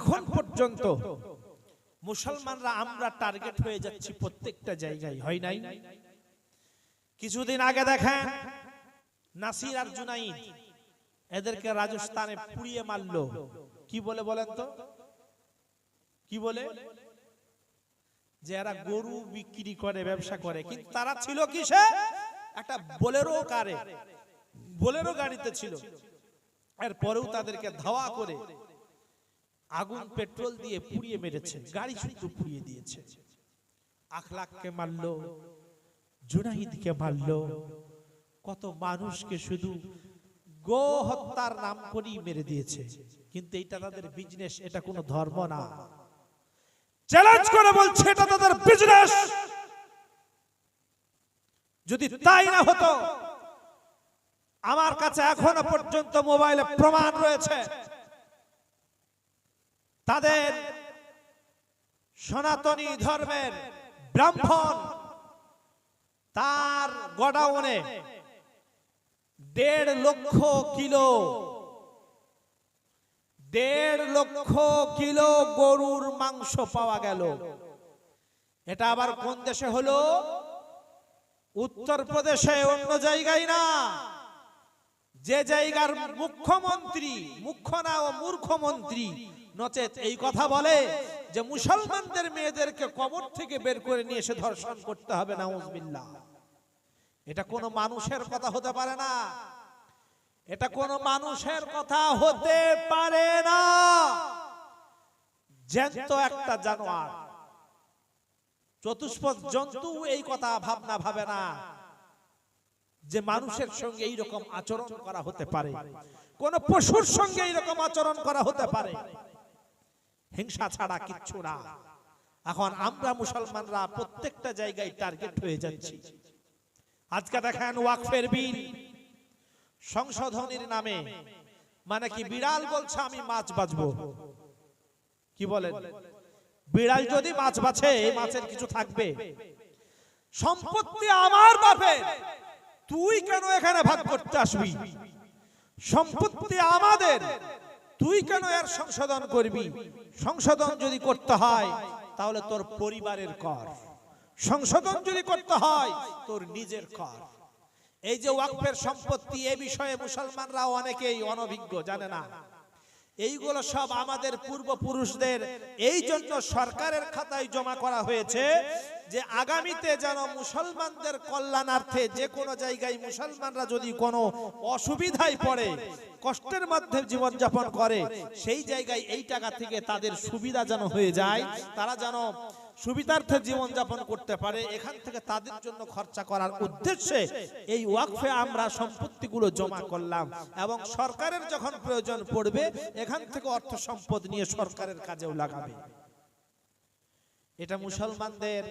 এখন পর্যন্ত মুসলমানরা আমরা টার্গেট হয়ে যাচ্ছি প্রত্যেকটা জায়গায়, হয় নাই? কিছুদিন আগে দেখেন নাসির আর জুনাইদ এদেরকে রাজস্থানে পুড়িয়ে মারলো। কি বলে বলেন তো? কি বলে? যে এরা গরু বিক্রি করে, ব্যবসা করে। কিন্তু তারা ছিল কিসে? একটা বোলেরো কারে। বোলেরো গাড়িতে ছিল। এরপরেও তাদেরকে ধাওয়া করে আগুন, পেট্রোল দিয়ে পুড়িয়ে মেরেছে, গাড়ি শুধু পুড়িয়ে দিয়েছে। আখলাককে মারলো জুনাহিদকে মারলো, কত মানুষকে শুধু গো হত্যার নাম করেই মেরে দিয়েছে, কিন্তু এটা তাদের বিজনেস এটা কোনো ধর্ম না। চ্যালেঞ্জ করে বলছে, এটা তাদের বিজনেস যদি তাই না হতো, আমার কাছে এখনও পর্যন্ত মোবাইলে প্রমাণ রয়েছে। তাদের সনাতনী ধর্মের ব্রাহ্মণ তার গোডাউনে দেড় লক্ষ কিলো, দেড় লক্ষ কিলো গরুর মাংস পাওয়া গেল। এটা আবার কোন দেশে হলো? উত্তর প্রদেশে, অন্য জায়গায় না। যে জায়গার মুখ্যমন্ত্রী, মুখ্য না ও মূর্খমন্ত্রী নচেত এই কথা বলে যে মুসলমানদের মেয়েদেরকে কবর থেকে বের করে নিয়ে এসে ধর্ষণ করতে হবে না এটা কোনো মানুষের কথা হতে পারে না। এটা কোনো মানুষের কথা হতে পারে না। জ্যান্ত একটা জানোয়ার। চতুষ্পদ জন্তু এই কথা ভাবনা ভাবে না যে মানুষের সঙ্গে এইরকম আচরণ করা হতে পারে। কোন পশুর সঙ্গে এইরকম আচরণ করা হতে পারে। হিংসা ছাড়া কিচ্ছু না। এখন আমরা মুসলমানরা প্রত্যেকটা জায়গায় টার্গেট হয়ে যাচ্ছি। আজকে দেখেন ওয়াকফের বিল সংশোধনীর নামে। মানে কি বিড়াল বলছে, আমি মাছ বাঁচবো। কি বলেন? বিড়াল যদি মাছ এই মাছের কিছু থাকবে। সম্পত্তি আমার বাপের। তুই কেন এখানে ভাগ করতে আসবি? সম্পত্তি আমাদের। তুই কেন এর সংশোধন করবি? সংশোধন যদি করতে হয়, তাহলে তোর পরিবারের কর। সংশোধন যদি করতে হয়, তোর নিজের কর। এই যে ওয়াকফের সম্পত্তি, এ বিষয়ে মুসলমানরা অনেকেই অনভিজ্ঞ, জানে না। এইগুলো সব আমাদের পূর্বপুরুষদের, এই জন্য সরকারের খাতায় জমা করা হয়েছে যে আগামীতে যেন মুসলমানদের কল্যাণার্থে যে কোনো জায়গায় মুসলমানরা যদি কোনো অসুবিধায় পড়ে, কষ্টের মধ্যে জীবনযাপন করে, সেই জায়গায় এই টাকা থেকে তাদের সুবিধা যেন হয়ে যায়, তারা যেন সুবিধার্থে জীবনযাপন করতে পারে, এখান থেকে তাদের জন্য খরচা করার উদ্দেশ্যে এই ওয়াকফে আমরা সম্পত্তিগুলো জমা করলাম এবং সরকারের যখন প্রয়োজন পড়বে, এখান থেকে অর্থ সম্পদ নিয়ে সরকারের কাজেও লাগাবে। এটা মুসলমানদের,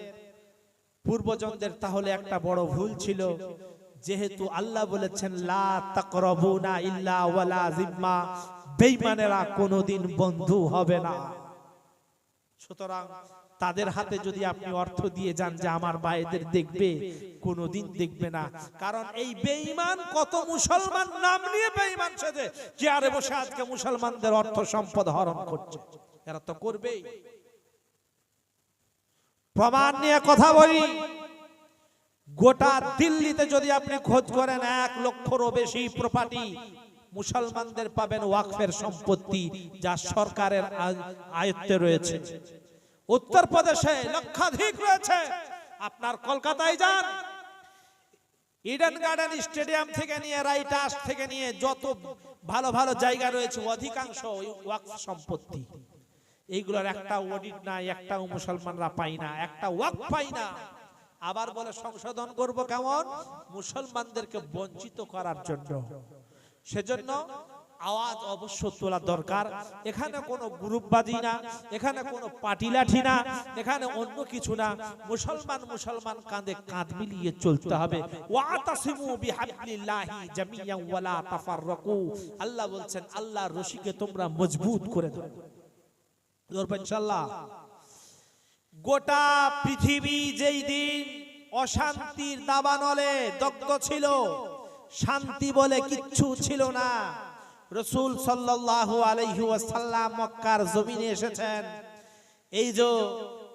পূর্বজনদের তাহলে একটা বড় ভুল ছিল, যেহেতু আল্লাহ বলেছেন, লা তাকরাবুনা ইল্লা ওয়ালা জিম্মা বেঈমানেরা কোনোদিন বন্ধু হবে না। সুতরাং তাদের হাতে যদি আপনি অর্থ দিয়ে যান যে আমার ভাইদের দেখবে কোনোদিন দেখবে না। কারণ এই বেঈমান কত মুসলমান নাম নিয়ে বেঈমান সেজে চেয়ারে বসে আজকে মুসলমানদের অর্থ সম্পদ হরণ করছে। এরা তো করবেই। প্রমাণ নিয়ে কথা বলি। গোটা দিল্লিতে যদি আপনি খোঁজ করেন এক লক্ষরও বেশি প্রপার্টি মুসলমানদের পাবেন ওয়াকফের সম্পত্তি যা সরকারের আয়ত্তে রয়েছে। উত্তরপ্রদেশে লক্ষাধিক রয়েছে। আপনার কলকাতায় যান। ইডেন গার্ডেন স্টেডিয়াম থেকে নিয়ে রাইটাস থেকে নিয়ে যত ভালো ভালো জায়গা রয়েছে, অধিকাংশ সম্পত্তি। এইগুলোর একটা অডিট নাই একটাও মুসলমানরা পাই না, একটা ওয়াক পাই না। আবার বলে সংশোধন করব কেমন? মুসলমানদেরকে বঞ্চিত করার জন্য। সেজন্য আওয়াজ অবশ্য তোলা দরকার। এখানে কোনো গ্রুপবাজি না, এখানে কোনো পার্টি লাঠি না, এখানে অন্য কিছু না। মুসলমান মুসলমান কাঁধে কাঁধ মিলিয়ে চলতে হবে। আল্লাহ বলছেন, আল্লাহর রশিকে তোমরা মজবুত করে দাও। ধরবেন গোটা পৃথিবী যেই দিন অশান্তির দাবানলে দগ্ধ ছিল, শান্তি বলে কিচ্ছু ছিল না। রসুল সাল্লাল্লাহু আলাইহি ওয়াসাল্লাম মক্কার জমিনে এসেছেন। এই যে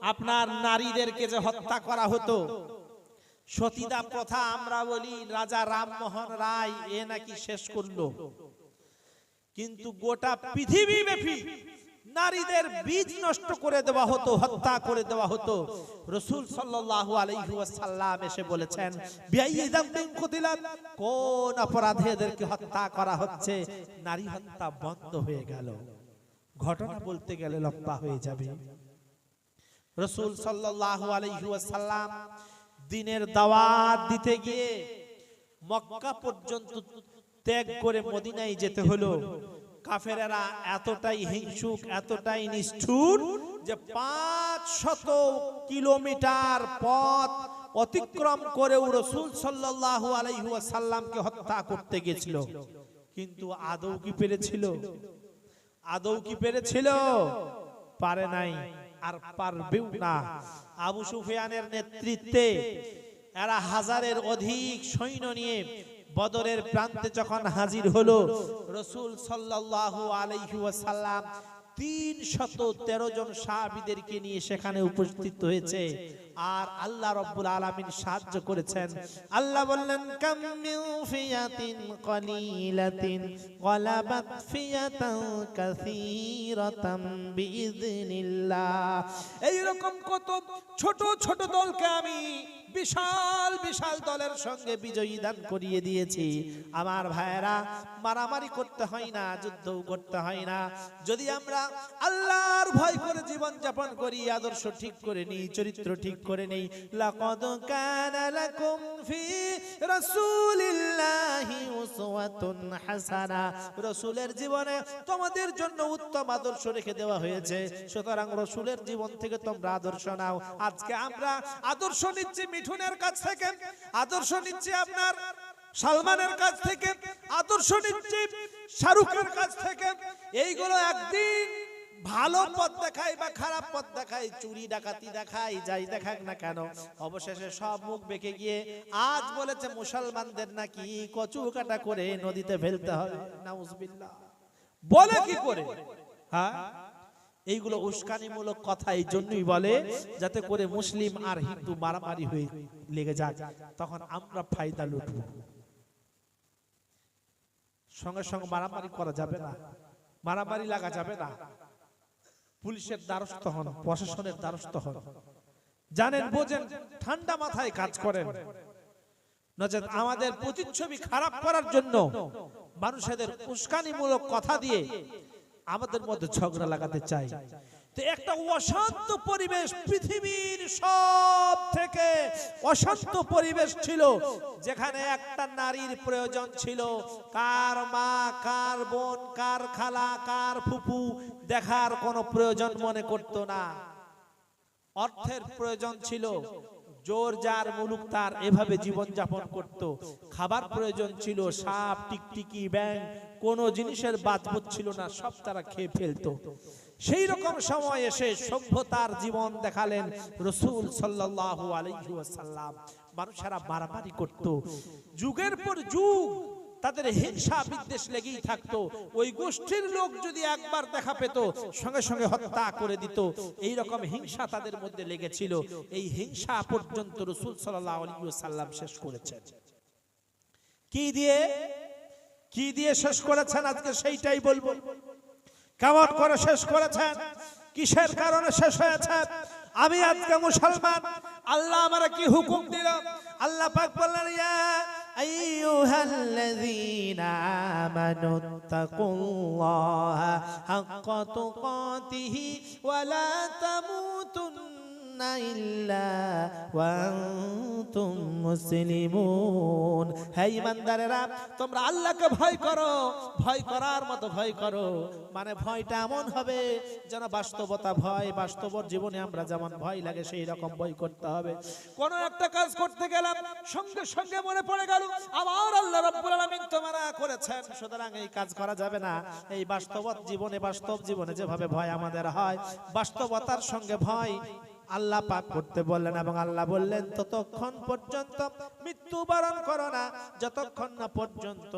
আপনার নারীদেরকে যে হত্যা করা হতো, সতীদা প্রথা আমরা বলি, রাজা রামমোহন রায় এ নাকি শেষ করল। কিন্তু গোটা পৃথিবী ব্যাপী নারীদের বীজ নষ্ট করে দেওয়া হতো, হত্যা করে দেওয়া হতো। রসুল সাল্লাল্লাহু আলাইহি ওয়াসাল্লাম এসে বলেছেন কোন অপরাধে এদেরকে হত্যা করা হচ্ছে? নারী হত্যা বন্ধ হয়ে গেল। ঘটনা বলতে গেলে লম্বা হয়ে যাবে। রসুল সাল্লাল্লাহু আলাইহি ওয়াসাল্লাম দিনের দাওয়াত দিতে গিয়ে মক্কা পর্যন্ত ত্যাগ করে মদিনায় যেতে হলো। কাফেরেরা এতটাই হিংসুক, এতটাই নিষ্ঠুর যে পাঁচ শত কিলোমিটার পথ অতিক্রম করেও রসুল সাল্লাল্লাহু আলাইহি ওয়াসাল্লামকে হত্যা করতে গেছিল। কিন্তু আদৌ কি পেরেছিল? আদৌ কি পেরেছিল? পারে নাই আর পারবেও না। আবু সুফিয়ানের নেতৃত্বে এরা হাজারের অধিক সৈন্য নিয়ে বদরের প্রান্তে যখন হাজির হলো, রসুল সাল্লাল্লাহু আলাইহি ওয়াসাল্লাম তিন শত তেরো জন সাহাবিদেরকে নিয়ে সেখানে উপস্থিত হয়েছে। আর আল্লাহ রব্বুল আলামিন সাহায্য করেছেন। আল্লাহ বললেন, কাম মিন ফিয়াতিন কলিলাতিন গলাবাত ফিয়াতান কাসীরাতাম বিইذনিল্লাহ এই রকম কত ছোট ছোট দলকে আমি বিশাল বিশাল দলের সঙ্গে বিজয়ী দান করিয়ে দিয়েছি। আমার ভাইয়েরা, মারামারি করতে হয় না, যুদ্ধও করতে হয় না। যদি আমরা আল্লাহর ভয় করে জীবন যাপন করি, আদর্শ ঠিক করে নিই, চরিত্র ঠিক করে নেই। লাকাদ ফি রাসূলিল্লাহি উসওয়াতুন হাসানা। রাসূলের জীবনে তোমাদের জন্য উত্তম আদর্শ রেখে দেওয়া হয়েছে। সুতরাং রাসূলের জীবন থেকে তোমরা আদর্শ নাও। আজকে আমরা আদর্শ নিচ্ছি মিঠুনের কাছ থেকে, আদর্শ নিচ্ছি আপনার সালমানের কাছ থেকে, আদর্শ নিচ্ছি শাহরুখের কাছ থেকে। এইগুলো একদিন ভালো পথ দেখাই বা খারাপ পথ দেখাই চুরি ডাকাতি দেখাই যাই দেখাক না কেন, অবশেষে সব মুখ বেঁকে গিয়ে আজ বলেছে মুসলমানদের নাকি কচু কাটা করে নদীতে ফেলতে হবে নাউজুবিল্লাহ। বলে কি করে? হ্যাঁ? এইগুলো উস্কানিমূলক কথা এই জন্যই বলে যাতে করে মুসলিম আর হিন্দু মারামারি হয়ে লেগে যায়। তখন আমরা ফায়দা লুটব। সঙ্গে সঙ্গে মারামারি করা যাবে না। মারামারি লাগা যাবে না। পুলিশের দ্বারস্থ হন, প্রশাসনের দ্বারস্থ হন। জানেন, বোঝেন, ঠান্ডা মাথায় কাজ করেন। নচেত আমাদের প্রতিচ্ছবি খারাপ করার জন্য মানুষেদের উস্কানিমূলক কথা দিয়ে আমাদের মধ্যে ঝগড়া লাগাতে চাই। তো একটা অশান্ত পরিবেশ পৃথিবীর সব থেকে অশান্ত পরিবেশ ছিল যেখানে একটা নারীর প্রয়োজন ছিল। কার মা কার বোন কার খালা কার ফুপু দেখার কোনো প্রয়োজন মনে করতো না। অর্থের প্রয়োজন ছিল। জোর যার মুলুক তার এভাবে জীবন যাপন করত। খাবার প্রয়োজন ছিল, সাপ, টিকটিকি ব্যাং কোন জিনিসের বাদবোধ ছিল না, সব তারা খেয়ে ফেলত। সেই রকম সময় এসে সভ্যতার জীবন দেখালেন রসুল সাল্লাহ আলাই মানুষেরা মারামারি করত। যুগের পর যুগ তাদের হিংসা বিদ্বেষ লেগেই থাকতো। ওই গোষ্ঠীর লোক যদি একবার দেখা পেত, সঙ্গে সঙ্গে হত্যা করে দিত। এই রকম হিংসা তাদের মধ্যে লেগেছিল। এই হিংসা পর্যন্ত রসুল সাল্লাম শেষ করেছেন। কি দিয়ে? কি দিয়ে শেষ করেছেন? আজকে সেইটাই বলব। কেমন করে শেষ করেছেন। কিসের কারণে শেষ হয়েছে? আমি আজকে মুসলমান। আল্লাহ আমার কি হুকুম দিল? আল্লাহ পাক বললেন, ইয়া أيها الذين آمنوا اتقوا الله حق تقاته ولا تموتن করো মানে জীবনে আমরা যেমন ভয় লাগে সেই রকম ভয় করতে হবে। কোন একটা কাজ করতে গেলাম, সঙ্গে সঙ্গে মনে পড়ে গেল, আবার আল্লাহ রাব্বুল করেছেন। সুতরাং এই কাজ করা যাবে না। এই বাস্তবত জীবনে, বাস্তব জীবনে যেভাবে ভয় আমাদের হয়, বাস্তবতার সঙ্গে ভয় আল্লাহ পাক করতে বললেন এবং আল্লাহ বললেন, ততক্ষণ পর্যন্ত মৃত্যুবরণ করো না। যতক্ষণ না পর্যন্ত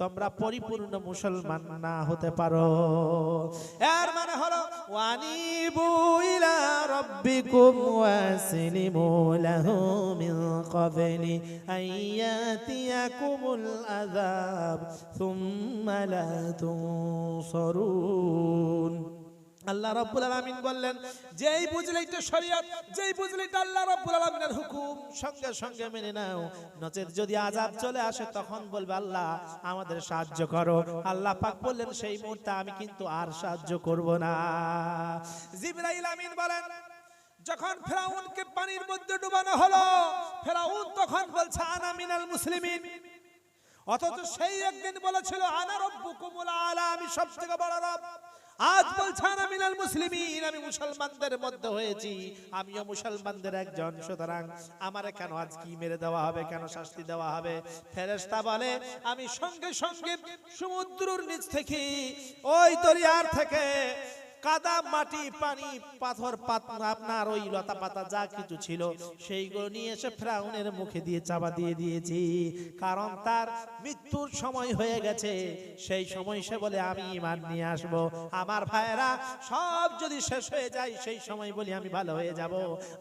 তোমরা পরিপূর্ণ মুসলমান না হতে পারো। এর মানে হলো, ওয়ানিবু ইলা রাব্বিকুম ওয়াসলিমু লাহু মিন ক্বাবলি আইয়াতিয়াকুমুল আযাব, সুম্মা লা তুনসারুন। আল্লাহ রাব্বুল আলামিন বললেন, যেই বুঝলে এটা শরীয়ত, যেই বুঝলে এটা আল্লাহ রাব্বুল আলামিনের হুকুম, সঙ্গে সঙ্গে মেনে নাও। নচেত যদি আযাব চলে আসে, তখন বলবে, আল্লাহ, আমাদের সাহায্য করো। আল্লাহ পাক বললেন, সেই মুহূর্তে আমি কিন্তু আর সাহায্য করব না। জিবরাইল আমিন বলেন, যখন ফেরাউনকে পানির মধ্যে ডুবানো হলো, ফেরাউন তখন বলছে, আনা মিনাল মুসলিমিন। অথচ সেই একদিন বলেছিল, আনা রব্বুকুমুল আলা, আমি সবথেকে বড় রব। আজ বলছেন আমি লাল মুসলিমিন, আমি মুসলমানদের মধ্যে হয়েছি। আমিও মুসলমানদের একজন, সুতরাং আমারে কেন আজ কি মেরে দেওয়া হবে, কেন শাস্তি দেওয়া হবে? ফেরেস্তা বলে, আমি সঙ্গে সঙ্গে সমুদ্রের নিচ থেকে, ওই দরিয়ার থেকে কাদা মাটি, পানি, পাথর আপনার ওই লতা পাতা যা কিছু ছিল, সেইগুলো নিয়ে এসে ফ্রাউনের মুখে দিয়ে চাপা দিয়ে দিয়েছি। কারণ তার মৃত্যুর সময় হয়ে গেছে। সেই সময় সে বলে, আমি ইমান নিয়ে আসব। আমার ভাইয়েরা, সব যদি শেষ হয়ে যায়, সেই সময় বলি, আমি ভালো হয়ে যাব।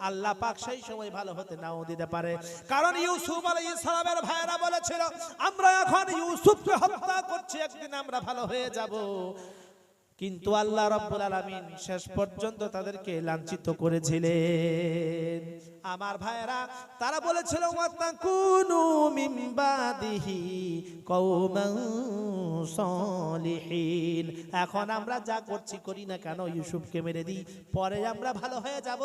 আল্লাহ পাক সেই সময় ভালো হতে নাও দিতে পারে। কারণ ইউসুফ আলাইহিস সালামের ভাইয়েরা বলেছিল, আমরা এখন ইউসুফকে হত্যা করছি, একদিন আমরা ভালো হয়ে যাব। কিন্তু আল্লাহ রাব্বুল আলামিন শেষ পর্যন্ত তাদেরকে লাঞ্ছিত করেছিলেন। আমার ভাইয়েরা, তারা বলেছিল এখন আমরা যা করছি, করি না কেন? ইউসুফকে মেরে দিই, পরে আমরা ভালো হয়ে যাব।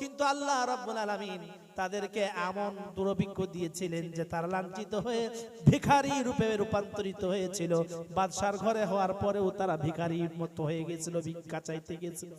কিন্তু আল্লাহ রাব্বুল আলামিন তাদেরকে এমন দুরভিজ্ঞ দিয়েছিলেন যে তারা লাঞ্ছিত হয়ে ভিখারি রূপে রূপান্তরিত হয়েছিল। বাদশার ঘরে হওয়ার পরেও তারা ভিখারির মতো হয়ে গেছিল, ভিক্ষা চাইতে গেছিল।